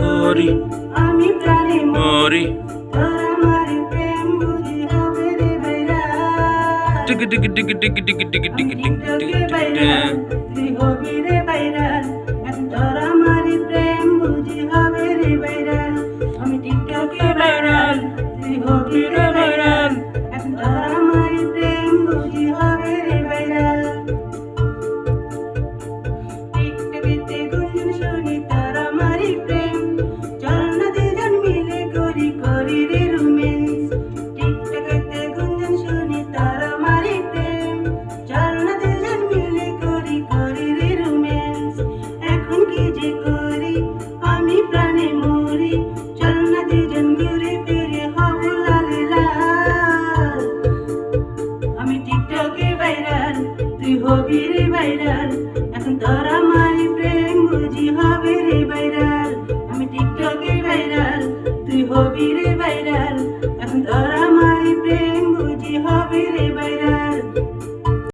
মরি আমি প্রাণী মরি। টিকি টিকি টিকি টিকি বাইরা টিকি টিকি টিকি টিকি টিকি টিকি। টিকি Lord, হবির বাইরাল। এখন তোরা মারি প্রেম বুঝি হবে রে বাইরাল। আমি টিকটকে বাইরাল তুই হবি রে ভাইরাল এখন তোরা মারি প্রেম বুঝি হবে রে ভাইরাল